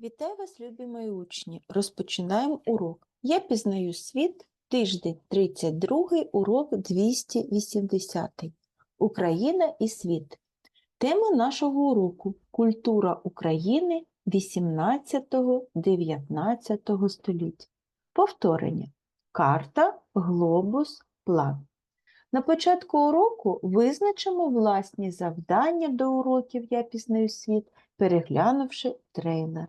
Вітаю вас, любі мої учні! Розпочинаємо урок. Я пізнаю світ, тиждень 32, урок 280. Україна і світ. Тема нашого уроку Культура України 18-19 століть. Повторення. Карта, глобус, план. На початку уроку визначимо власні завдання до уроків Я пізнаю світ, переглянувши трейлер.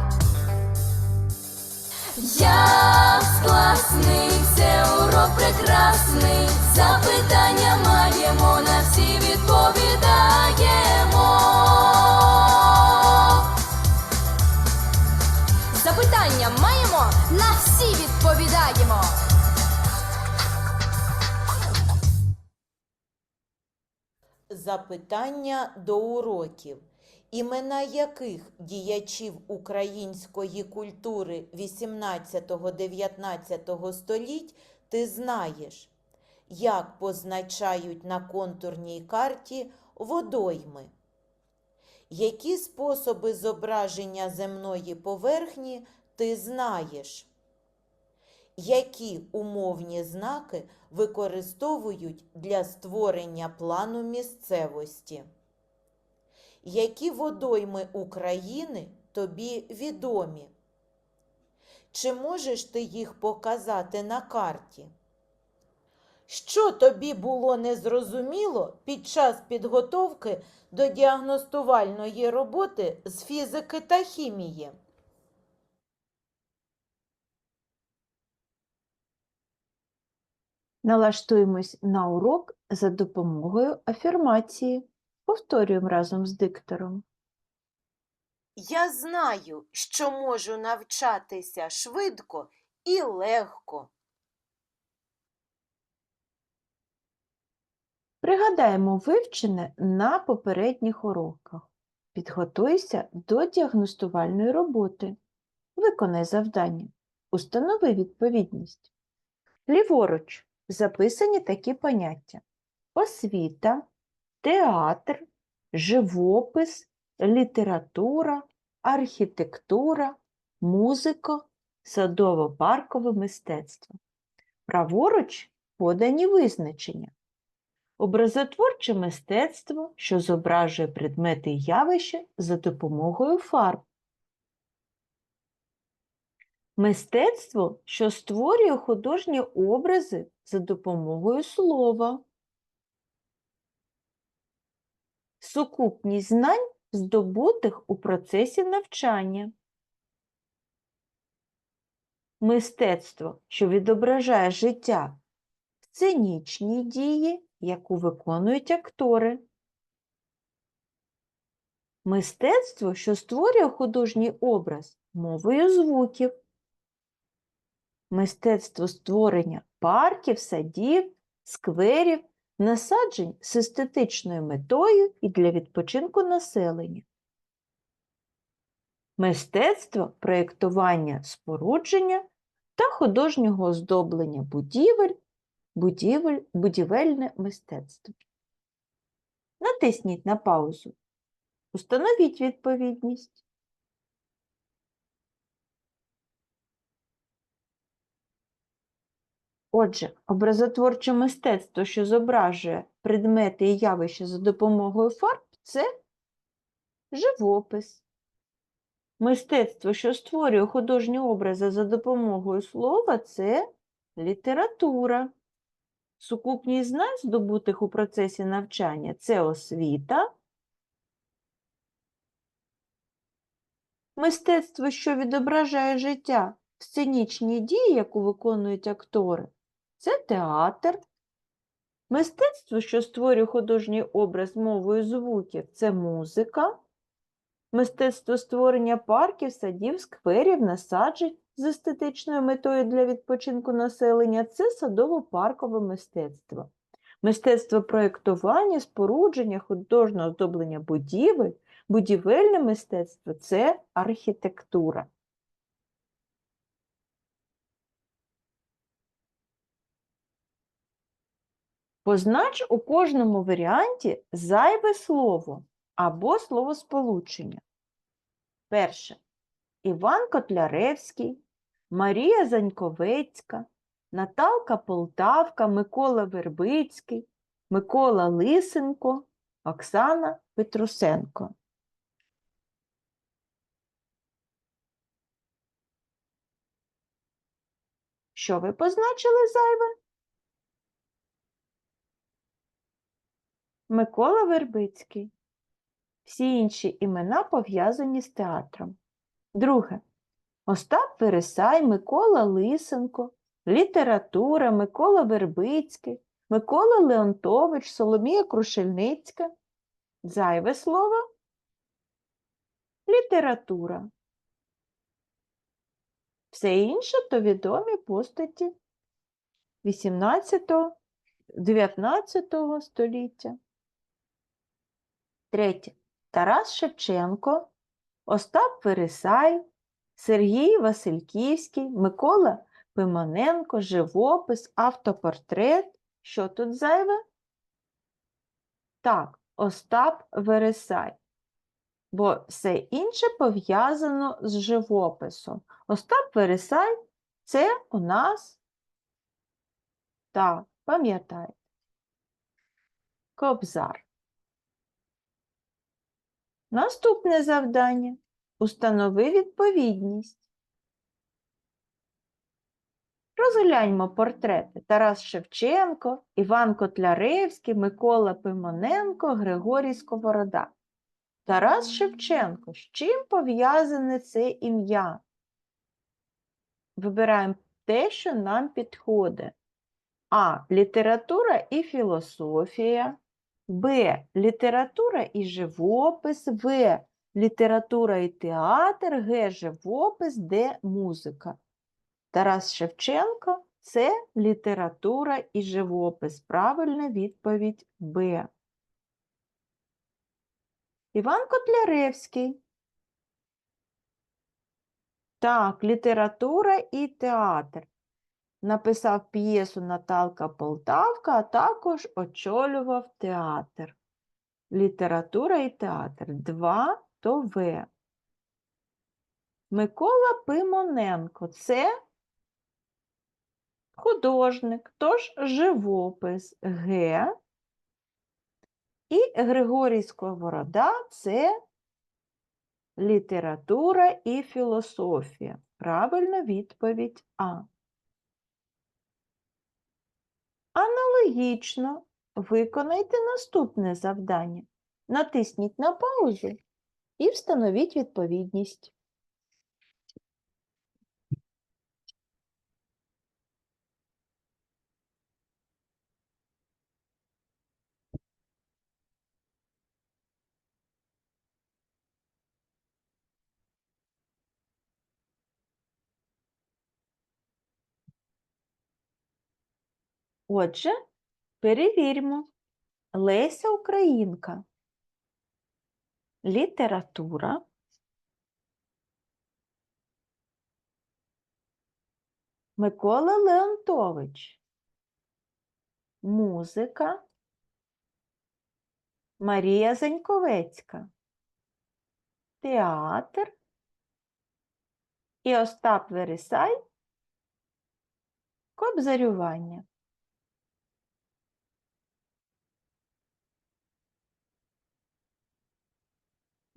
Япс класний, це урок прекрасний. Запитання маємо, на всі відповідаємо. Запитання маємо, на всі відповідаємо. Запитання до уроків. Імена яких діячів української культури 18-19 століть ти знаєш? Як позначають на контурній карті водойми? Які способи зображення земної поверхні ти знаєш? Які умовні знаки використовують для створення плану місцевості? Які водойми України тобі відомі? Чи можеш ти їх показати на карті? Що тобі було незрозуміло під час підготовки до діагностувальної роботи з фізики та хімії? Налаштуємось на урок за допомогою афірмації. Повторюємо разом з диктором. Я знаю, що можу навчатися швидко і легко. Пригадаємо вивчене на попередніх уроках. Підготуйся до діагностувальної роботи. Виконай завдання. Установи відповідність. Ліворуч записані такі поняття: освіта, театр, живопис, література, архітектура, музика, садово-паркове мистецтво. Праворуч подані визначення. Образотворче мистецтво, що зображує предмети і явища за допомогою фарб. Мистецтво, що створює художні образи за допомогою слова. Сукупність знань, здобутих у процесі навчання. Мистецтво, що відображає життя, сценічні дії, яку виконують актори. Мистецтво, що створює художній образ мовою звуків. Мистецтво створення парків, садів, скверів, насаджень з естетичною метою і для відпочинку населення. Мистецтво проєктування спорудження та художнього оздоблення будівель, будівель, будівельне мистецтво. Натисніть на паузу. Установіть відповідність. Отже, образотворче мистецтво, що зображує предмети і явища за допомогою фарб, це живопис. Мистецтво, що створює художні образи за допомогою слова, це література. Сукупність знань, здобутих у процесі навчання, це освіта. Мистецтво, що відображає життя, в сценічні дії, яку виконують актори, це театр. Мистецтво, що створює художній образ мовою звуків, це музика. Мистецтво створення парків, садів, скверів, насаджень з естетичною метою для відпочинку населення це садово-паркове мистецтво. Мистецтво проєктування, спорудження, художнього оздоблення будівель, будівельне мистецтво це архітектура. Познач у кожному варіанті зайве слово або словосполучення. Перше. Іван Котляревський, Марія Заньковецька, Наталка Полтавка, Микола Вербицький, Микола Лисенко, Оксана Петрусенко. Що ви позначили зайве? Микола Вербицький. Всі інші імена пов'язані з театром. Друге. Остап Вересай, Микола Лисенко, література, Микола Вербицький, Микола Леонтович, Соломія Крушельницька. Зайве слово. Література. Все інше то відомі постаті 18-19 століття. Третє. Тарас Шевченко, Остап Вересай, Сергій Васильківський, Микола Пимоненко, живопис, автопортрет. Що тут зайве? Так, Остап Вересай. Бо все інше пов'язано з живописом. Остап Вересай це у нас, так, пам'ятаєте, Кобзар. Наступне завдання. Установи відповідність. Розгляньмо портрети Тарас Шевченко, Іван Котляревський, Микола Пимоненко, Григорій Сковорода. Тарас Шевченко. З чим пов'язане це ім'я? Вибираємо те, що нам підходить. А. Література і філософія. Б. Література і живопис. В. Література і театр. Г. Живопис. Д. Музика. Тарас Шевченко це література і живопис. Правильна відповідь Б. Іван Котляревський. Так, література і театр. Написав п'єсу Наталка Полтавка, а також очолював театр. Література і театр. Два то В. Микола Пимоненко це художник, тож живопис Г. І Григорій Сковорода це література і філософія. Правильна відповідь А. Аналогічно виконайте наступне завдання. Натисніть на паузу і встановіть відповідність. Отже, перевіримо. Леся Українка. Література. Микола Леонтович. Музика. Марія Заньковецька. Театр. І Остап Вересай. Кобзарювання.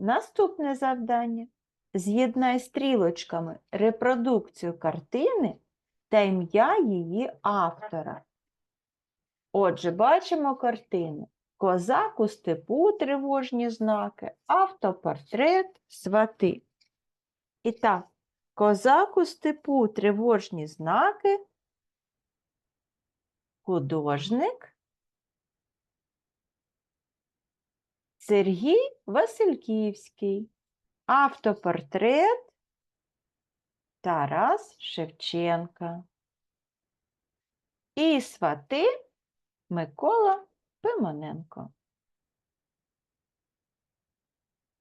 Наступне завдання. З'єднай стрілочками репродукцію картини та ім'я її автора. Отже, бачимо картину. Козак у степу тривожні знаки, автопортрет, свати. І так, козак у степу тривожні знаки, художник Сергій Васильківський. Автопортрет Тарас Шевченка. І свати Микола Пимоненко.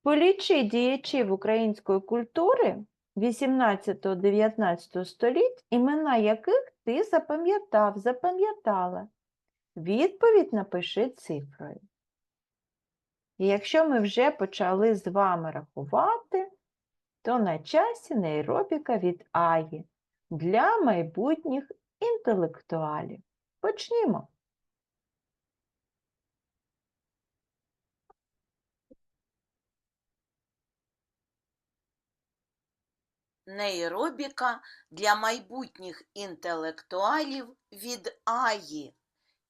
Полічи діячів української культури 18-19 століть, імена яких ти запам'ятав, запам'ятала. Відповідь напиши цифрою. І якщо ми вже почали з вами рахувати, то на часі нейробіка від Аї для майбутніх інтелектуалів. Почнімо. Нейробіка для майбутніх інтелектуалів від Аї.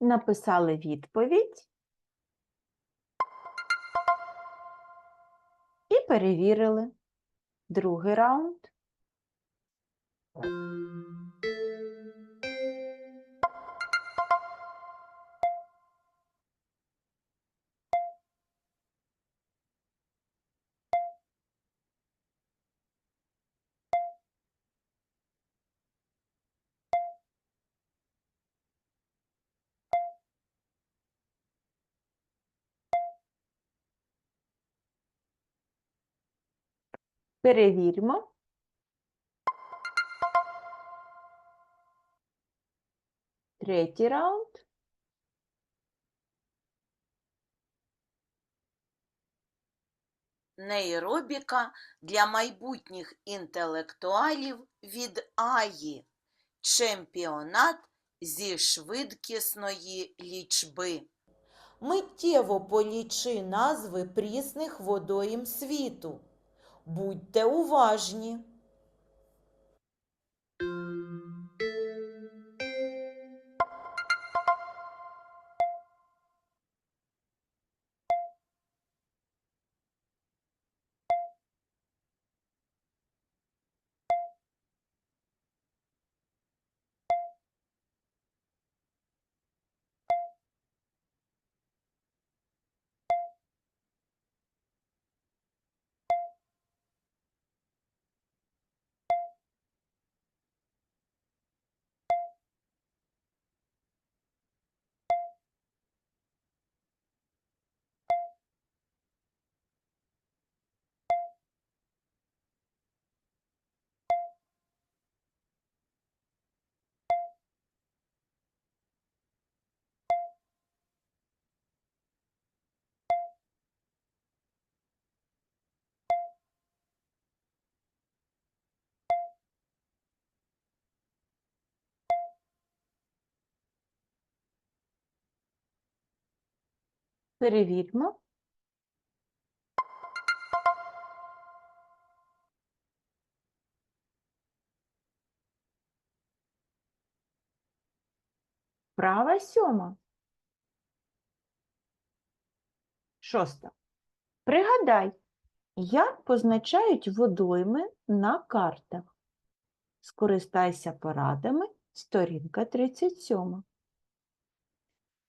Написали відповідь і перевірили. Другий раунд. Перевіримо. Третій раунд. Нейробіка для майбутніх інтелектуалів від Аї. Чемпіонат зі швидкісної лічби. Миттєво полічи назви прісних водойм світу. Будьте уважні. Перевіримо. Права сьома. Шоста. Пригадай, як позначають водойми на картах. Скористайся порадами, сторінка 37.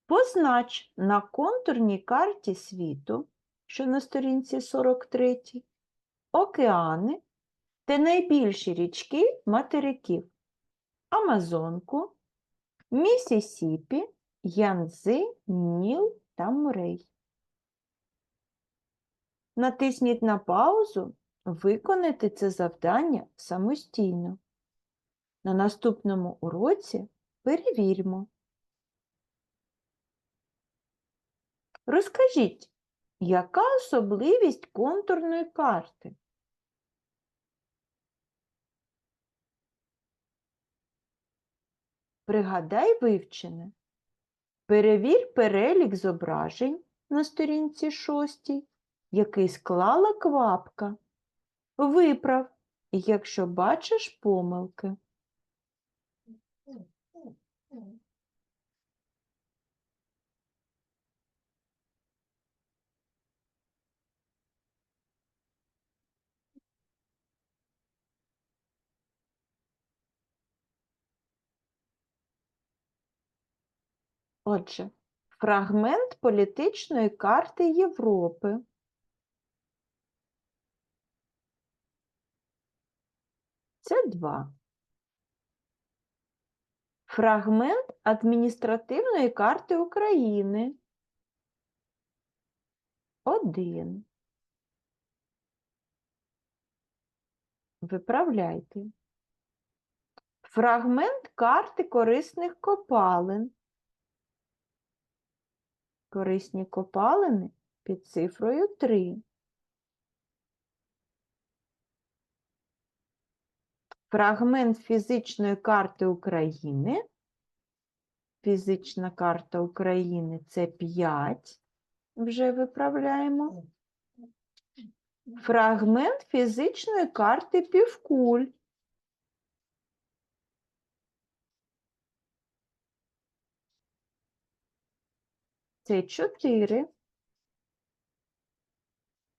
Познач на контурній карті світу, що на сторінці 43, океани та найбільші річки материків Амазонку, Місісіпі, Янцзи, Ніл та Мурей. Натисніть на паузу, виконайте це завдання самостійно. На наступному уроці перевіримо. Розкажіть, яка особливість контурної карти? Пригадай вивчене. Перевір перелік зображень на сторінці шостій, який склала квапка. Виправ, якщо бачиш помилки. Отже, фрагмент політичної карти Європи. Це два. Фрагмент адміністративної карти України. Один. Виправляйте. Фрагмент карти корисних копалин. Корисні копалини під цифрою 3. Фрагмент фізичної карти України. Фізична карта України це 5. Вже виправляємо. Фрагмент фізичної карти півкуль. Це 4.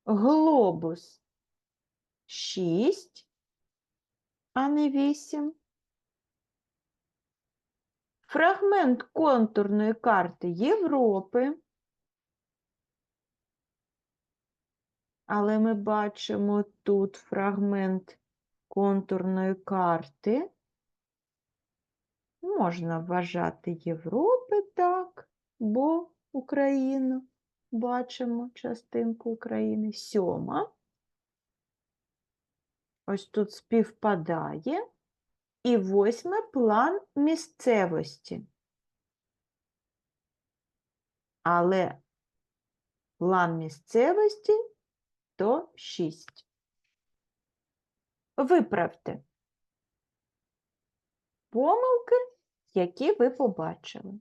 Глобус 6, а не 8. Фрагмент контурної карти Європи. Але ми бачимо тут фрагмент контурної карти. Можна вважати Європи так, бо Україну бачимо частинку України. Сьома. Ось тут співпадає. І восьме план місцевості. Але план місцевості то 6. Виправте помилки, які ви побачили.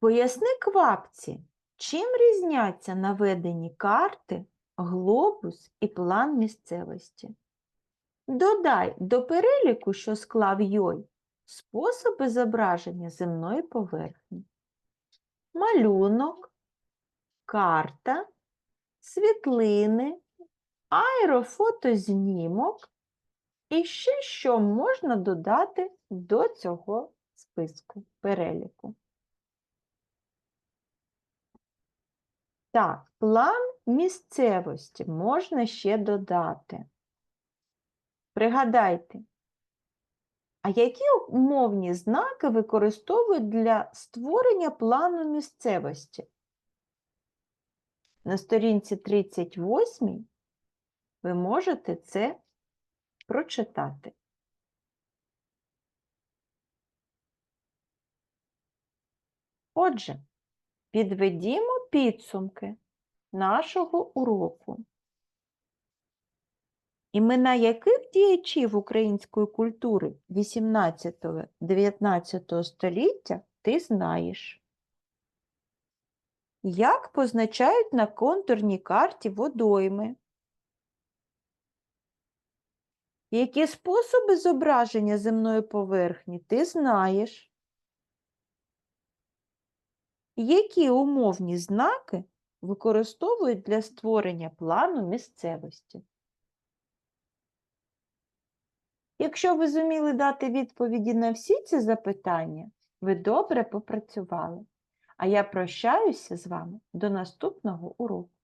Поясни квапці, чим різняться наведені карти, глобус і план місцевості. Додай до переліку, що склав Йой, способи зображення земної поверхні. Малюнок, карта, світлини, аерофотознімок і ще що можна додати до цього списку переліку. Так, план місцевості можна ще додати. Пригадайте, а які умовні знаки використовують для створення плану місцевості? На сторінці 38 ви можете це прочитати. Отже, підведімо підсумки нашого уроку. Імена яких діячів української культури 18-19 століття ти знаєш? Як позначають на контурній карті водойми? Які способи зображення земної поверхні ти знаєш? Які умовні знаки використовують для створення плану місцевості? Якщо ви зуміли дати відповіді на всі ці запитання, ви добре попрацювали. А я прощаюся з вами до наступного уроку.